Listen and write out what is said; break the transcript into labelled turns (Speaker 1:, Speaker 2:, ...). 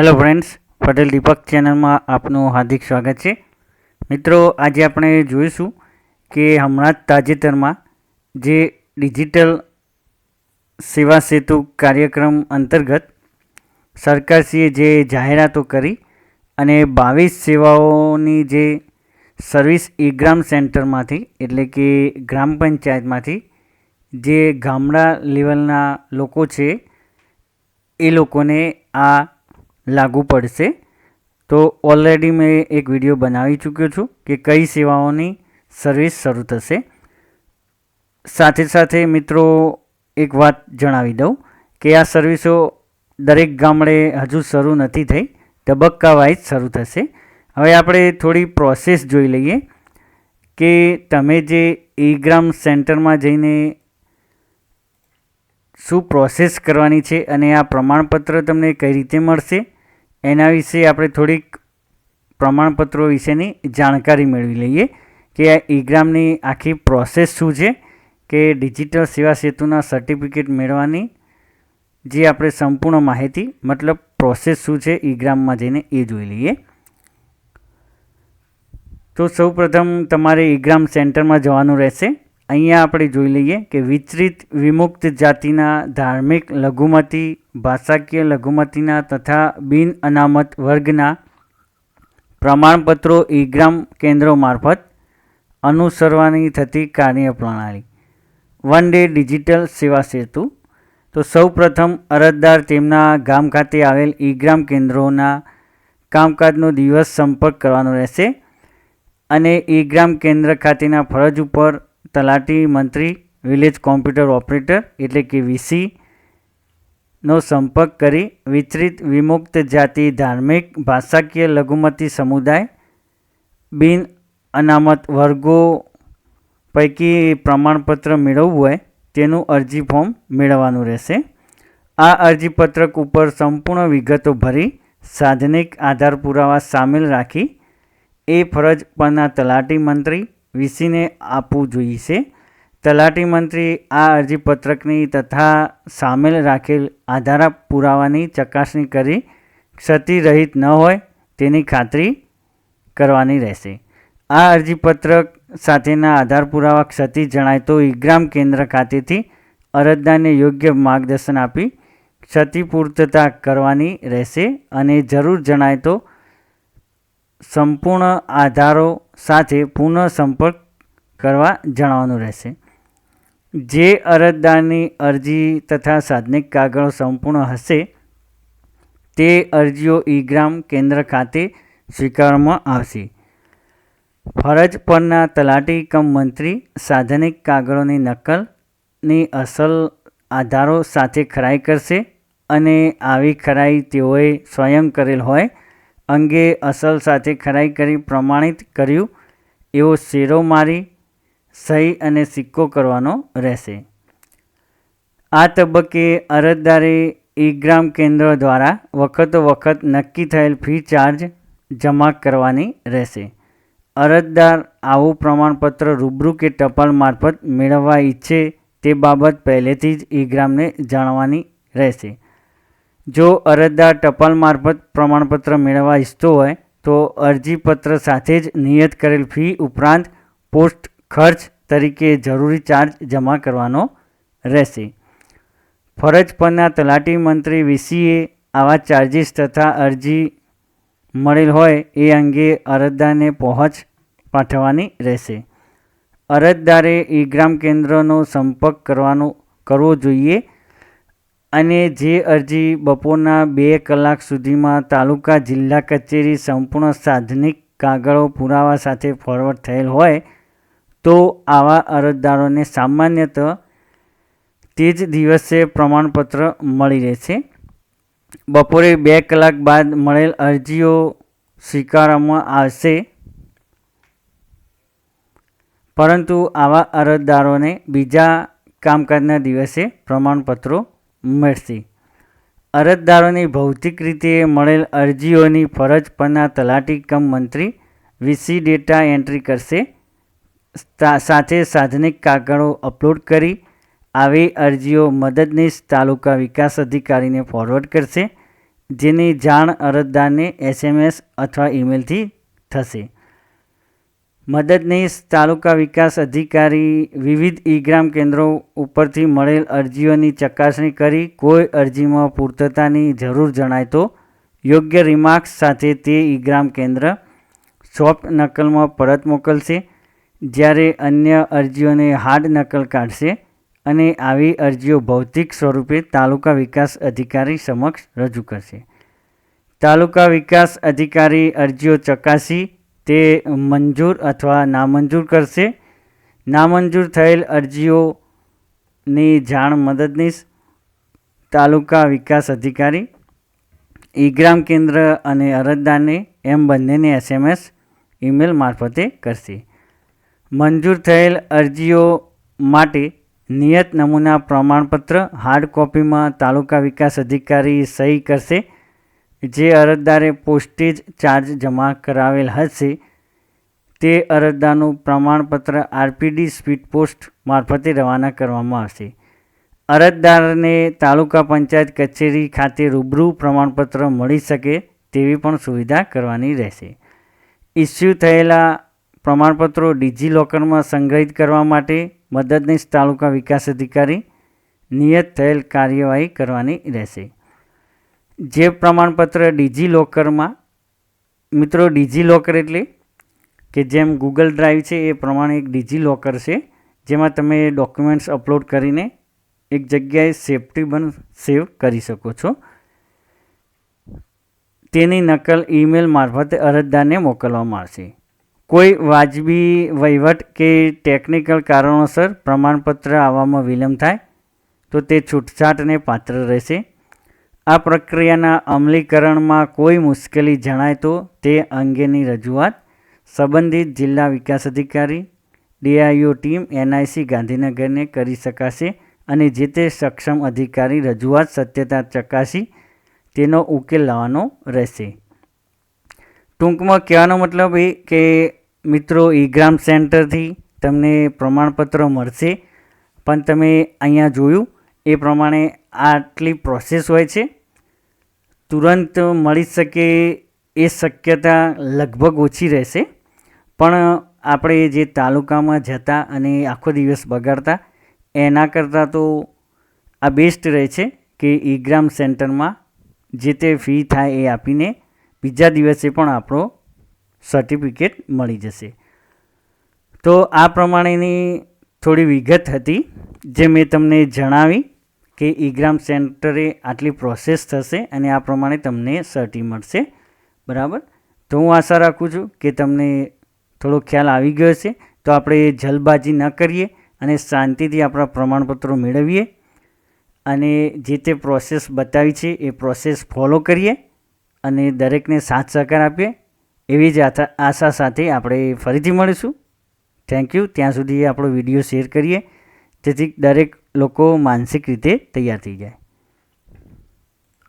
Speaker 1: Hello friends Patel દીપક ચેનલમાં આપનું હાર્દિક સ્વાગત છે. મિત્રો, આજે આપણે જોઈશું કે હમણાં જ તાજેતરમાં જે ડિજિટલ સેવા સેતુ કાર્યક્રમ અંતર્ગત સરકારશ્રીએ જે જાહેરાતો કરી અને બાવીસ સેવાઓની જે સર્વિસ ઈ ગ્રામ સેન્ટરમાંથી એટલે કે ગ્રામ પંચાયતમાંથી જે ગામડા લેવલના લોકો છે, એ લોકોને આ લાગુ પડશે. તો ઓલરેડી મેં એક વીડિયો બનાવી ચૂક્યો છું કે કઈ સેવાઓની સર્વિસ શરૂ થશે. સાથે સાથે મિત્રો, એક વાત જણાવી દઉં કે આ સર્વિસો દરેક ગામડે હજુ શરૂ નથી થઈ તબક્કા વાઇઝ શરૂ થશે. હવે આપણે થોડી પ્રોસેસ જોઈ લઈએ કે તમે જે ઈ ગ્રામ સેન્ટરમાં જઈને શું પ્રોસેસ કરવાની છે અને આ પ્રમાણપત્ર તમને કઈ રીતે મળશે? એના વિશે આપણે થોડીક પ્રમાણપત્રો વિશેની જાણકારી મેળવી લઈએ કે આ ઈ ગ્રામની આખી પ્રોસેસ શું છે, કે ડિજિટલ સેવા સેતુના સર્ટિફિકેટ મેળવવાની જે આપણે સંપૂર્ણ માહિતી, મતલબ પ્રોસેસ શું છે ઈગ્રામમાં ગ્રામમાં જઈને એ જોઈ લઈએ. તો સૌપ્રથમ તમારે ઈ ગ્રામ સેન્ટરમાં જવાનું રહેશે. અહીંયા આપણે જોઈ લઈએ કે વિચરિત વિમુક્ત જાતિના ધાર્મિક લઘુમતી, ભાષાકીય લઘુમતીના તથા બિન અનામત વર્ગના પ્રમાણપત્રો ઈ ગ્રામ કેન્દ્રો મારફત અનુસરવાની થતી કાર્યપ્રણાલી. વન ડે ડિજિટલ સેવા સેતુ. તો સૌપ્રથમ અરજદાર તેમના ગામ ખાતે આવેલ ઈ ગ્રામ કેન્દ્રોના કામકાજનો દિવસ સંપર્ક કરવાનો રહેશે અને ઈ ગ્રામ કેન્દ્ર ખાતેના ફરજ ઉપર તલાટી મંત્રી, વિલેજ કોમ્પ્યુટર ઓપરેટર એટલે કે વીસી નો સંપર્ક કરી વિચરિત વિમુક્ત જાતિ ધાર્મિક ભાષાકીય લઘુમતી સમુદાય બિન અનામત વર્ગો પૈકી પ્રમાણપત્ર મેળવવું હોય તેનું અરજી ફોર્મ મેળવવાનું રહેશે. આ અરજીપત્રક ઉપર સંપૂર્ણ વિગતો ભરી સાધનિક આધાર પુરાવા સામેલ રાખી એ ફરજ પરના તલાટી મંત્રી વીસીને આપવું જોઈશે. તલાટી મંત્રી આ અરજીપત્રકની તથા સામેલ રાખેલ આધાર પુરાવાની ચકાસણી કરી ક્ષતિરહિત ન હોય તેની ખાતરી કરવાની રહેશે. આ અરજીપત્રક સાથેના આધાર પુરાવા ક્ષતિ જણાય તો ઈગ્રામ કેન્દ્ર ખાતેથી અરજદારને યોગ્ય માર્ગદર્શન આપી ક્ષતિપૂર્તતા કરવાની રહેશે અને જરૂર જણાય તો સંપૂર્ણ આધારો સાથે પુનઃ સંપર્ક કરવા જણાવવાનું રહેશે. જે અરજદારની અરજી તથા સાધનિક કાગળો સંપૂર્ણ હશે, તે અરજીઓ ઈ ગ્રામ કેન્દ્ર ખાતે સ્વીકારવામાં આવશે. ફરજ પરના તલાટી કમ મંત્રી સાધનિક કાગળોની નકલની અસલ આધારો સાથે ખરાઈ કરશે અને આવી ખરાઈ તેઓએ સ્વયં કરેલ હોય અંગે અસલ સાથે ખરાઈ કરી પ્રમાણિત કર્યું. એવો શેરો મારી સહી અને સિક્કો કરવાનો રહેશે. આ તબક્કે અરજદારે ઈ ગ્રામ કેન્દ્ર દ્વારા વખતો વખત નક્કી થયેલ ફી ચાર્જ જમા કરવાની રહેશે. અરજદાર આવું પ્રમાણપત્ર રૂબરૂ કે ટપાલ મારફત મેળવવા ઈચ્છે તે બાબત પહેલેથી જ ઈ ગ્રામને જાણવાની રહેશે. જો અરજદાર ટપાલ મારફત પ્રમાણપત્ર મેળવવા ઈચ્છતો હોય, તો અરજીપત્ર સાથે જ નિયત કરેલ ફી ઉપરાંત પોસ્ટ ખર્ચ તરીકે જરૂરી ચાર્જ જમા કરવાનો રહેશે. ફરજ પરના તલાટી મંત્રી વીસીએ આવા ચાર્જિસ તથા અરજી મળેલ હોય એ અંગે અરજદારને પહોંચ પાઠવવાની રહેશે. અરજદારે ઈ કેન્દ્રનો સંપર્ક કરવાનો, કરવો જોઈએ અને જે અરજી બપોરના બે કલાક સુધીમાં તાલુકા જિલ્લા કચેરી સંપૂર્ણ સાધનિક કાગળો પુરાવા સાથે ફોરવર્ડ થયેલ હોય, તો આવા અરજદારોને સામાન્યત તે જ દિવસે પ્રમાણપત્ર મળી રહેશે. બપોરે બે કલાક બાદ મળેલ અરજીઓ સ્વીકારવામાં આવશે. પરંતુ આવા અરજદારોને બીજા કામકાજના દિવસે પ્રમાણપત્રો મળશે. અરજદારોની ભૌતિક રીતે મળેલ અરજીઓની ફરજ પરના તલાટી કમ મંત્રી વીસી ડેટા એન્ટ્રી કરશે. સાથે સાધનિક કાગળો અપલોડ કરી આવી અરજીઓ મદદનીશ તાલુકા વિકાસ અધિકારીને ફોરવર્ડ કરશે, જેની જાણ અરજદારને એસએમએસ અથવા ઈમેલથી થશે. મદદનીશ તાલુકા વિકાસ અધિકારી વિવિધ ઈગ્રામ કેન્દ્રો ઉપરથી મળેલ અરજીઓની ચકાસણી કરી કોઈ અરજીમાં પૂર્તતાની જરૂર જણાય તો યોગ્ય રિમાર્ક્સ સાથે તે ઈગ્રામ કેન્દ્ર સોફ્ટ નકલમાં પરત મોકલશે, જ્યારે અન્ય અરજીઓને હાર્ડ નકલ કાઢશે અને આવી અરજીઓ ભૌતિક સ્વરૂપે તાલુકા વિકાસ અધિકારી સમક્ષ રજૂ કરશે. તાલુકા વિકાસ અધિકારી અરજીઓ ચકાસી તે મંજૂર અથવા નામંજૂર કરશે. નામંજૂર થયેલ અરજીઓની જાણ મદદનીશ તાલુકા વિકાસ અધિકારી, ઈગ્રામ કેન્દ્ર અને અરજદારને એમ બંનેને એસએમએસ ઈમેલ મારફતે કરશે. મંજૂર થયેલ અરજીઓ માટે નિયત નમૂના પ્રમાણપત્ર, હાર્ડ કોપીમાં તાલુકા વિકાસ અધિકારી સહી કરશે. જે અરજદારે પોસ્ટેજ ચાર્જ જમા કરાવેલ હશે, તે અરજદારનું પ્રમાણપત્ર આરપીડી સ્પીડ પોસ્ટ મારફતે રવાના કરવામાં આવશે. અરજદારને તાલુકા પંચાયત કચેરી ખાતે રૂબરૂ પ્રમાણપત્ર મળી શકે તેવી પણ સુવિધા કરવાની રહેશે. ઇસ્યુ થયેલા પ્રમાણપત્રો ડિજિલોકરમાં સંગ્રહિત કરવા માટે મદદનીશ તાલુકા વિકાસ અધિકારી નિયત થયેલ કાર્યવાહી કરવાની રહેશે. જે પ્રમાણપત્ર ડિજિલોકરમાં, મિત્રો ડિજિલોકર એટલે કે જેમ ગૂગલ ડ્રાઈવ છે એ પ્રમાણે એક ડિજિલોકર છે, જેમાં તમે ડોક્યુમેન્ટ્સ અપલોડ કરીને એક જગ્યાએ સેફટી બન સેવ કરી શકો છો. તેની નકલ ઈમેલ મારફતે અરજદારને મોકલવામાં આવશે. કોઈ વાજબી વહીવટ કે ટેકનિકલ કારણોસર પ્રમાણપત્ર આવવામાં વિલંબ થાય, તો તે છૂટછાટને પાત્ર રહેશે. આ પ્રક્રિયાના અમલીકરણમાં કોઈ મુશ્કેલી જણાય તો તે અંગેની રજૂઆત સંબંધિત જિલ્લા વિકાસ અધિકારી, ડીઆઈઓ ટીમ, એનઆઈસી ગાંધીનગરને કરી શકાશે અને જે તે સક્ષમ અધિકારી રજૂઆત સત્યતા ચકાસી તેનો ઉકેલ લાવવાનો રહેશે. ટૂંકમાં કહેવાનો મતલબ એ કે, મિત્રો, ઈ ગ્રામ સેન્ટરથી તમને પ્રમાણપત્ર મળશે, પણ તમે અહીંયા જોયું એ પ્રમાણે આટલી પ્રોસેસ હોય છે. તુરંત મળી શકે એ શક્યતા લગભગ ઓછી રહેશે. પણ આપણે જે તાલુકામાં જતા અને આખો દિવસ બગાડતા, એના કરતાં તો આ બેસ્ટ રહે છે કે ઈ ગ્રામ સેન્ટરમાં જે તે ફી થાય એ આપીને બીજા દિવસે પણ આપણો સર્ટિફિકેટ મળી જશે. તો આ પ્રમાણેની થોડી વિગત હતી જે મેં તમને જણાવી. કે ઈ ગ્રામ સેન્ટરે આટલી પ્રોસેસ થશે અને આ પ્રમાણે તમને સર્ટી મળશે. બરાબર? તો હું આશા રાખું છું કે તમને થોડો ખ્યાલ આવી ગયો છે તો આપણે જલબાજી ન કરીએ અને શાંતિથી આપણા પ્રમાણપત્રો મેળવીએ અને જે તે પ્રોસેસ બતાવી છે એ પ્રોસેસ ફોલો કરીએ અને દરેકને સાથ સહકાર આપીએ. એવી જ આશા સાથે આપણે ફરીથી મળીશું. થેન્ક યુ ત્યાં સુધી આપણો વીડિયો શેર કરીએ. જેથી દરેક લોકો માનસિક રીતે તૈયાર થઈ જાય.